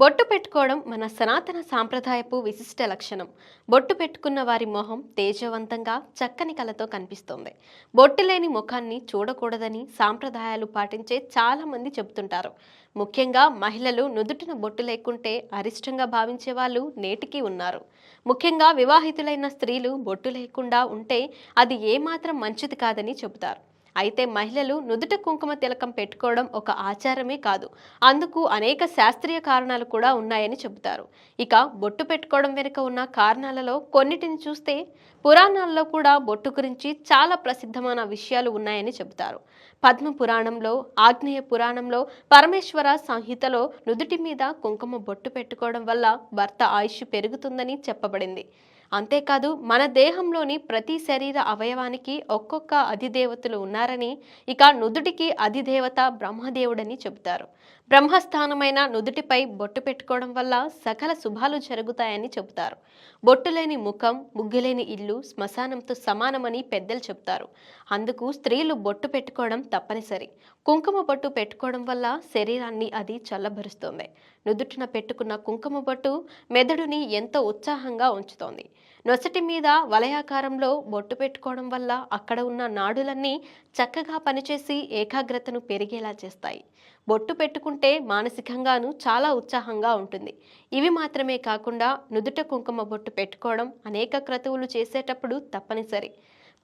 బొట్టు పెట్టుకోవడం మన సనాతన సాంప్రదాయపు విశిష్ట లక్షణం. బొట్టు పెట్టుకున్న వారి మొహం తేజవంతంగా చక్కని కళతో కనిపిస్తోంది. బొట్టు లేని ముఖాన్ని చూడకూడదని సాంప్రదాయాలు పాటించే చాలామంది చెబుతుంటారు. ముఖ్యంగా మహిళలు నుదుటిన బొట్టు లేకుంటే అరిష్టంగా భావించే వాళ్ళు నేటికి ఉన్నారు. ముఖ్యంగా వివాహితులైన స్త్రీలు బొట్టు లేకుండా ఉంటే అది ఏమాత్రం మంచిది కాదని చెబుతారు. అయితే మహిళలు నుదుట కుంకుమ తిలకం పెట్టుకోవడం ఒక ఆచారమే కాదు. అందుకు అనేక శాస్త్రీయ కారణాలు కూడా ఉన్నాయని చెబుతారు. ఇక బొట్టు పెట్టుకోవడం వెనుక ఉన్న కారణాలలో కొన్నిటిని చూస్తే పురాణాల్లో కూడా బొట్టు గురించి చాలా ప్రసిద్ధమైన విషయాలు ఉన్నాయని చెబుతారు. పద్మ పురాణంలో ఆగ్నేయ పురాణంలో పరమేశ్వర సంహితలో నుదుటి మీద కుంకుమ బొట్టు పెట్టుకోవడం వల్ల భర్త ఆయుష్ పెరుగుతుందని చెప్పబడింది. అంతేకాదు మన దేహంలోని ప్రతి శరీర అవయవానికి ఒక్కొక్క అధిదేవతలు ఉన్నారని ఇక నుదుటికి అధిదేవత బ్రహ్మదేవుడని చెబుతారు. బ్రహ్మస్థానమైన నుదుటిపై బొట్టు పెట్టుకోవడం వల్ల సకల శుభాలు జరుగుతాయని చెబుతారు. బొట్టు లేని ముఖం ముగ్గులేని ఇల్లు శ్మశానంతో సమానమని పెద్దలు చెబుతారు. అందుకు స్త్రీలు బొట్టు పెట్టుకోవడం తప్పనిసరి. కుంకుమ బొట్టు పెట్టుకోవడం వల్ల శరీరాన్ని అది చల్లబరుస్తుంది. నుదుటిన పెట్టుకున్న కుంకుమ బొట్టు మెదడుని ఎంతో ఉత్సాహంగా ఉంచుతోంది. నొసటి మీద వలయాకారంలో బొట్టు పెట్టుకోవడం వల్ల అక్కడ ఉన్న నాడులన్నీ చక్కగా పనిచేసి ఏకాగ్రతను పెరిగేలా చేస్తాయి. బొట్టు పెట్టుకుంటే మానసికంగాను చాలా ఉత్సాహంగా ఉంటుంది. ఇవి మాత్రమే కాకుండా నుదుట కుంకుమ బొట్టు పెట్టుకోవడం అనేక క్రతువులు చేసేటప్పుడు తప్పనిసరి.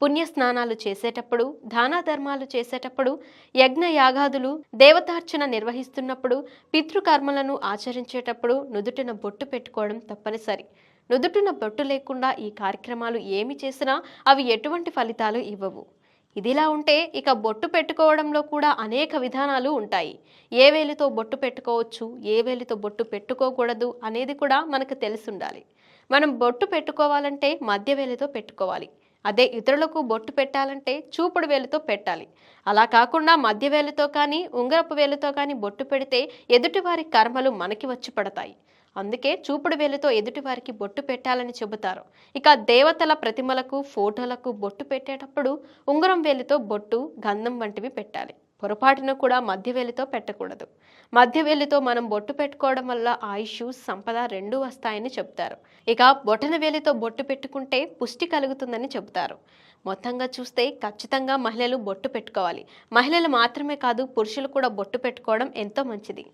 పుణ్య స్నానాలు చేసేటప్పుడు దాన ధర్మాలు చేసేటప్పుడు యజ్ఞ యాగాదులు దేవతార్చన నిర్వహిస్తున్నప్పుడు పితృకర్మలను ఆచరించేటప్పుడు నుదుటిన బొట్టు పెట్టుకోవడం తప్పనిసరి. నుదుటిన బొట్టు లేకుండా ఈ కార్యక్రమాలు ఏమి చేసినా అవి ఎటువంటి ఫలితాలు ఇవ్వవు. ఇదిలా ఉంటే ఇక బొట్టు పెట్టుకోవడంలో కూడా అనేక విధానాలు ఉంటాయి. ఏ వేలితో బొట్టు పెట్టుకోవచ్చు ఏ వేలితో బొట్టు పెట్టుకోకూడదు అనేది కూడా మనకు తెలుసుండాలి. మనం బొట్టు పెట్టుకోవాలంటే మధ్య వేలితో పెట్టుకోవాలి. అదే ఇతరులకు బొట్టు పెట్టాలంటే చూపుడు వేలుతో పెట్టాలి. అలా కాకుండా మధ్య వేలుతో కానీ ఉంగరపు వేలుతో కానీ బొట్టు పెడితే ఎదుటివారి కర్మలు మనకి వచ్చి పడతాయి. అందుకే చూపుడు వేలుతో ఎదుటివారికి బొట్టు పెట్టాలని చెబుతారు. ఇక దేవతల ప్రతిమలకు ఫోటోలకు బొట్టు పెట్టేటప్పుడు ఉంగరం వేలితో బొట్టు గంధం వంటివి పెట్టాలి. పొరపాటున కూడా మధ్యవేలితో పెట్టకూడదు. మధ్య వేలితో మనం బొట్టు పెట్టుకోవడం వల్ల ఆయుష్ సంపద రెండూ వస్తాయని చెబుతారు. ఇక బొటన వేలితో బొట్టు పెట్టుకుంటే పుష్టి కలుగుతుందని చెబుతారు. మొత్తంగా చూస్తే ఖచ్చితంగా మహిళలు బొట్టు పెట్టుకోవాలి. మహిళలు మాత్రమే కాదు పురుషులు కూడా బొట్టు పెట్టుకోవడం ఎంతో మంచిది.